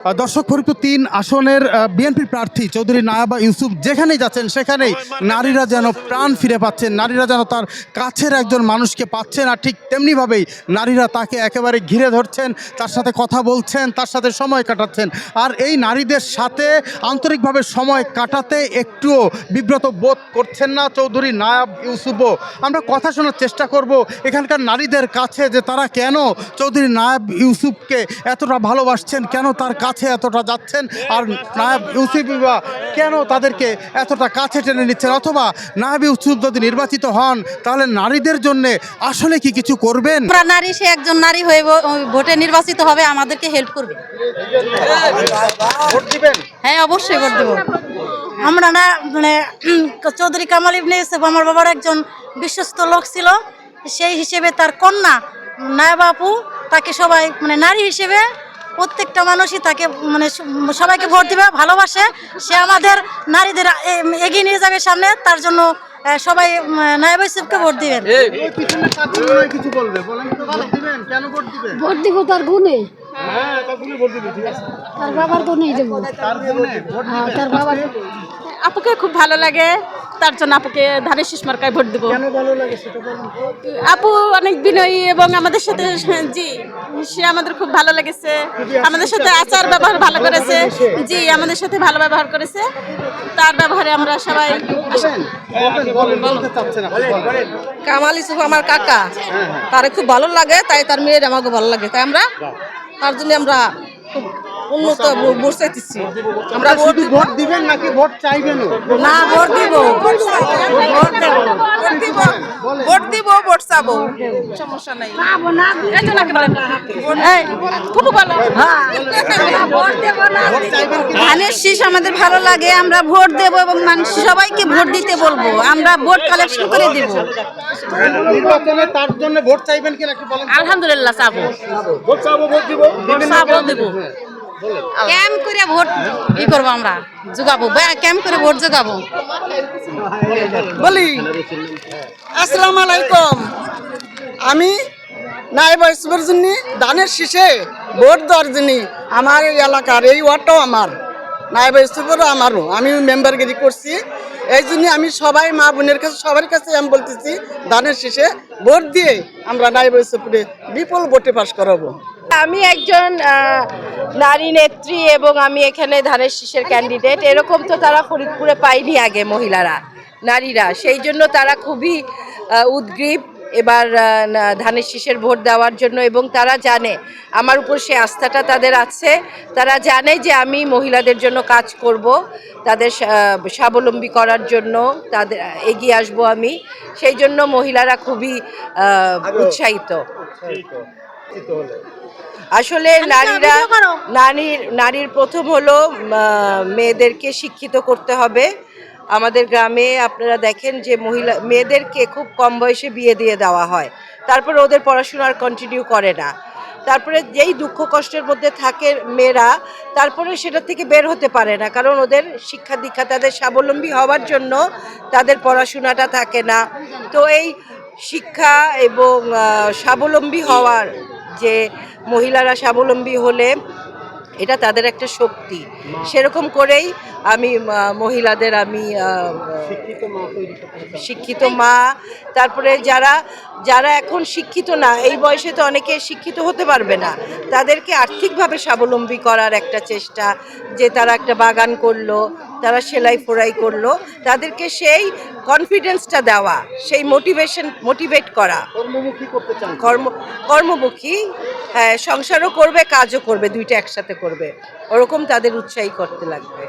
দর্শক ফরিদপুর তিন আসনের বিএনপি প্রার্থী চৌধুরী নায়াবা ইউসুফ যেখানেই যাচ্ছেন, সেখানেই নারীরা যেন প্রাণ ফিরে পাচ্ছেন, নারীরা যেন তার কাছের একজন মানুষকে পাচ্ছেন আর ঠিক তেমনিভাবেই নারীরা তাকে একেবারে ঘিরে ধরছেন, তার সাথে কথা বলছেন, তার সাথে সময় কাটাচ্ছেন। আর এই নারীদের সাথে আন্তরিকভাবে সময় কাটাতে একটুও বিব্রত বোধ করছেন না চৌধুরী নায়াব ইউসুফও। আমরা কথা শোনার চেষ্টা করব এখানকার নারীদের কাছে যে তারা কেন চৌধুরী নায়াব ইউসুফকে এতটা ভালোবাসছেন, কেন তার কাছে এতটা যাচ্ছেন? আর নায়াব ইউসুফই বা কেন তাদেরকে এতটা কাছে টেনে নিচ্ছেন? অথবা নায়াব ইউসুফ যদি নির্বাচিত হন তাহলে নারীদের জন্য আসলে কি কিছু করবেন? আমরা নারী সে একজন নারী হয়ে ভোটে নির্বাচিত হবে আমাদেরকে হেল্প করবে। হ্যাঁ অবশ্যই ভোট দেবো। আমরা না মানে চৌধুরী কামাল ইবনে ইউসুফ আমার বাবার একজন বিশ্বস্ত লোক ছিল। সেই হিসেবে তার কন্যা নায়বা আপু তাকে সবাই মানে নারী হিসেবে প্রত্যেকটা মানুষই তাকে মানে সবাইকে ভোট দিবে ভালোবাসে। সে আমাদের নারীদের এ- এগিয়ে নিয়ে যাবে সামনে তার জন্য সবাই নায়বা ইউসুফকে ভোট দিবেন। ওই পিছনে চাকরি কিছু বলবে? বলেন তো ভোট দিবেন? কেন ভোট দিবেন? ভোট দিব তার গুণে। হ্যাঁ তার গুণে ভোট দিবে ঠিক আছে। তার বাবার গুণেই দেবো। তার হ্যাঁ তার বাবার আপুকে খুব ভালো লাগে। তার জন্য আপুকে ধানের শীষ মার্কায় ভোট দেবো। আপু অনেক বিনয়ী এবং আমাদের সাথে জি সে আমাদের খুব ভালো লেগেছে। আমাদের সাথে আচার ব্যবহার ভালো করেছে। জি আমাদের সাথে ভালো ব্যবহার করেছে। তার ব্যবহারে আমরা সবাই। কামাল ইসুফ আমার কাকা। তারে খুব ভালো লাগে তাই তার মেয়ের আমাকে ভালো লাগে। তাই আমরা তার জন্য আমরা খুব উন্নত ভোট চাইতেছি। আমরা ভোট শুধু ভোট দিবেন নাকি ভোট চাইবেন না ভোট দিব। ভোট দিব। ভোট দিব। ভোট চাবো। সমস্যা নাই। এই জন্য একেবারে এই, খুব ভালো। ধানের শীষ আমাদের ভালো লাগে আমরা ভোট দেব এবং মানুষ সবাইকে ভোট দিতে বলব। আমরা ভোট কালেকশন করে দেব। নির্বাচনে তার জন্য ভোট চাইবেন কিনা আলহামদুলিল্লাহ চাবো। ভোট চাবো ভোট দিব। চাবো দেবো। ক্যাম্প করে ভোট ই করব আমরা? যোগাবো ক্যাম্প করে ভোট যোগাবো বলি আসসালামু আলাইকুম। আমি নাইব ইসবের জন্য ধানের শীষে ভোট দেওয়ার জন্য আমার এই এলাকার এই ওয়ার্ডটাও আমার নাইব ইসবেরও আমারও আমি মেম্বারগিরি করছি। এই জন্য আমি সবাই মা বোনের কাছে সবার কাছে আমি বলতেছি ধানের শীষে ভোট দিয়ে আমরা নাইব ইসবরে বিপুল ভোটে পাশ করাবো। আমি একজন নারী নেত্রী এবং আমি এখানে ধানের শীষের ক্যান্ডিডেট এরকম তো তারা ফরিদপুরে পায়নি আগে মহিলারা নারীরা। সেই জন্য তারা খুবই উদ্গ্রীব। এবার ধানের শীষের ভোট দেওয়ার জন্য এবং তারা জানে আমার উপর সে আস্থাটা তাদের আছে। তারা জানে যে আমি মহিলাদের জন্য কাজ করব তাদের স্বাবলম্বী করার জন্য তাদের এগিয়ে আসব আমি। সেই জন্য মহিলারা খুবই উৎসাহিত। আসলে নারীরা নারীর নারীর প্রথম হলো মেয়েদেরকে শিক্ষিত করতে হবে। আমাদের গ্রামে আপনারা দেখেন যে মহিলা মেয়েদেরকে খুব কম বয়সে বিয়ে দিয়ে দেওয়া হয়। তারপরে ওদের পড়াশোনা আর কন্টিনিউ করে না। তারপরে যেই দুঃখ কষ্টের মধ্যে থাকে মেয়েরা তারপরে সেটা থেকে বের হতে পারে না। কারণ ওদের শিক্ষা দীক্ষা তাদের স্বাবলম্বী হওয়ার জন্য তাদের পড়াশোনাটা থাকে না। তো এই শিক্ষা এবং স্বাবলম্বী হওয়ার যে মহিলারা স্বাবলম্বী হলে এটা তাদের একটা শক্তি। সেরকম করেই আমি মহিলাদের আমি শিক্ষিত মা। তারপরে যারা যারা এখন শিক্ষিত না এই বয়সে তো অনেকে শিক্ষিত হতে পারবে না। তাদেরকে আর্থিকভাবে স্বাবলম্বী করার একটা চেষ্টা যে তারা একটা বাগান করল তারা সেলাই ফোড়াই করল। তাদেরকে সেই কনফিডেন্সটা দেওয়া সেই মোটিভেশন মোটিভেট করা। কর্মমুখী কর্ম কর্মমুখী হ্যাঁ সংসারও করবে কাজও করবে দুইটা একসাথে করবে। ওরকম তাদের উৎসাহী করতে লাগবে।